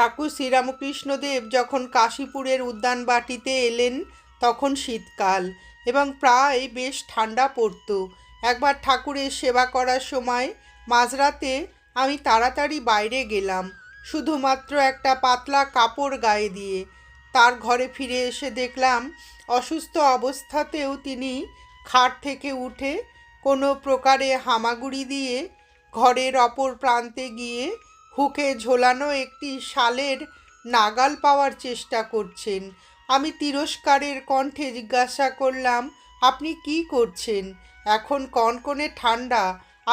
ঠাকুর শ্রীরামকৃষ্ণদেব যখন কাশীপুরের উদ্যানবাটিতে এলেন, তখন শীতকাল এবং প্রায় বেশ ঠান্ডা পড়তো। একবার ঠাকুরের সেবা করার সময় মাঝরাতে আমি তাড়াতাড়ি বাইরে গেলাম, শুধুমাত্র একটা পাতলা কাপড় গায়ে দিয়ে। তার ঘরে ফিরে এসে দেখলাম, অসুস্থ অবস্থাতেও তিনি খাট থেকে উঠে কোনো প্রকারে হামাগুড়ি দিয়ে ঘরের অপর প্রান্তে গিয়ে হুকে ঝোলানো একটি শালের নাগাল পাওয়ার চেষ্টা করছেন। আমি তিরস্কারের কণ্ঠে জিজ্ঞাসা করলাম, আপনি কি করছেন? এখন কনকনে ঠান্ডা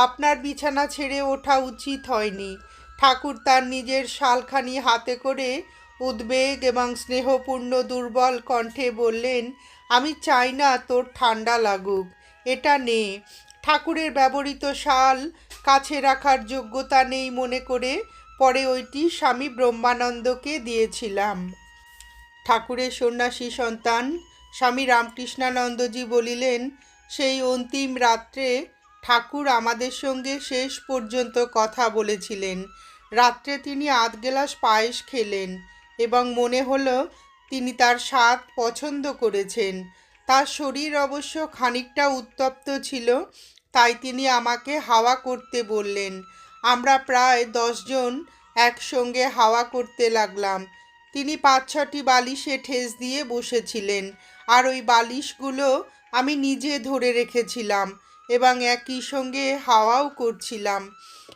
আপনার বিছানা ছেড়ে ওঠা উচিত হয়নি। ঠাকুর তার নিজের শালখানি হাতে করে উদ্বেগ এবং স্নেহপূর্ণ দুর্বল কণ্ঠে বললেন, আমি চাই না তোর ঠান্ডা লাগুক, এটা নে। ঠাকুরের ব্যবহৃত শাল কাছে রাখার যোগ্যতা নেই মনে করে পরে ওইটি স্বামী ব্রহ্মানন্দকে দিয়েছিলাম। ঠাকুরের সন্ন্যাসী সন্তান স্বামী রামকৃষ্ণানন্দজি বলিলেন, সেই অন্তিম রাত্রে ঠাকুর আমাদের সঙ্গে শেষ পর্যন্ত কথা বলেছিলেন। রাত্রে তিনি আধ গ্লাস পায়েস খেলেন এবং মনে হলো তিনি তার স্বাদ পছন্দ করেছেন। তার শরীর অবশ্য খানিকটা উত্তপ্ত ছিল তাই তিনি আমাকে হাওয়া করতে বললেন। আমরা প্রায় দশজন একসঙ্গে হাওয়া করতে লাগলাম। তিনি পাঁচ ছটি বালিশে ঠেস দিয়ে বসেছিলেন আর ওই বালিশগুলো আমি নিজে ধরে রেখেছিলাম এবং একই সঙ্গে হাওয়াও করছিলাম।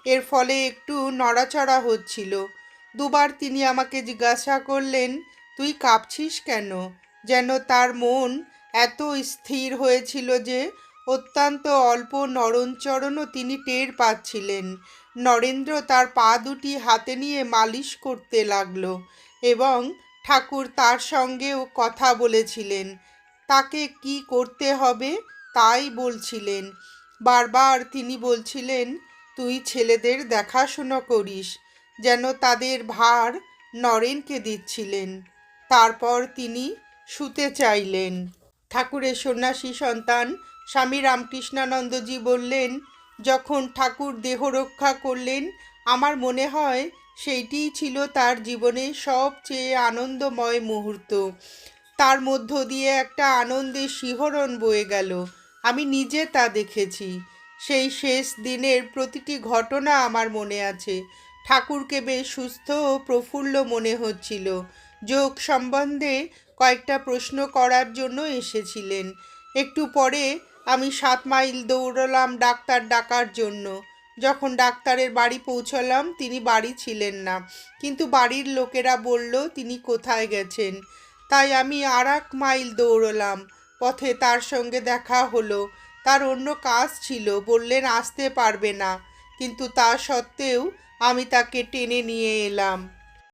এর ফলে একটু নড়াচড়া হচ্ছিল। দুবার তিনি আমাকে জিজ্ঞাসা করলেন, তুই কাঁপছিস কেন? যেন তার মন এত স্থির হয়েছিল যে অত্যন্ত অল্প নরণচরণও তিনি টের পাচ্ছিলেন। নরেন্দ্র তার পা দুটি হাতে নিয়ে মালিশ করতে লাগল এবং ঠাকুর তার সঙ্গেও কথা বলেছিলেন। তাকে কি করতে হবে? তাই বলছিলেন। বারবার তিনি বলছিলেন, তুই ছেলেদের দেখাশুনো করিস, যেন তাদের ভার নরেনকে দিচ্ছিলেন। তারপর তিনি শুতে চাইলেন। ঠাকুরের সন্ন্যাসী সন্তান স্বামী রামকৃষ্ণানন্দজি বললেন, যখন ঠাকুর দেহ রক্ষা করলেন, আমার মনে হয় সেইটিই ছিল তার জীবনের সবচেয়ে আনন্দময় মুহূর্ত। তার মধ্য দিয়ে একটা আনন্দের শিহরণ বয়ে গেল। আমি নিজে তা দেখেছি। সেই শেষ দিনের প্রতিটি ঘটনা আমার মনে আছে। ঠাকুরকে বেশ সুস্থ ও প্রফুল্ল মনে হচ্ছিল। যোগ সম্বন্ধে কয়েকটা প্রশ্ন করার জন্য এসেছিলেন। একটু পরে আমি সাত মাইল দৌড়লাম ডাক্তার ডাকার জন্য। যখন ডাক্তারের বাড়ি পৌঁছলাম, তিনি বাড়ি ছিলেন না। কিন্তু বাড়ির লোকেরা বলল, তিনি কোথায় গেছেন? তাই আমি আর এক মাইল দৌড়লাম। পথে তার সঙ্গে দেখা হলো। তার অন্য কাজ ছিল, বললেন, আসতে পারবে না। কিন্তু তা সত্ত্বেও আমি তাকে টেনে নিয়ে এলাম।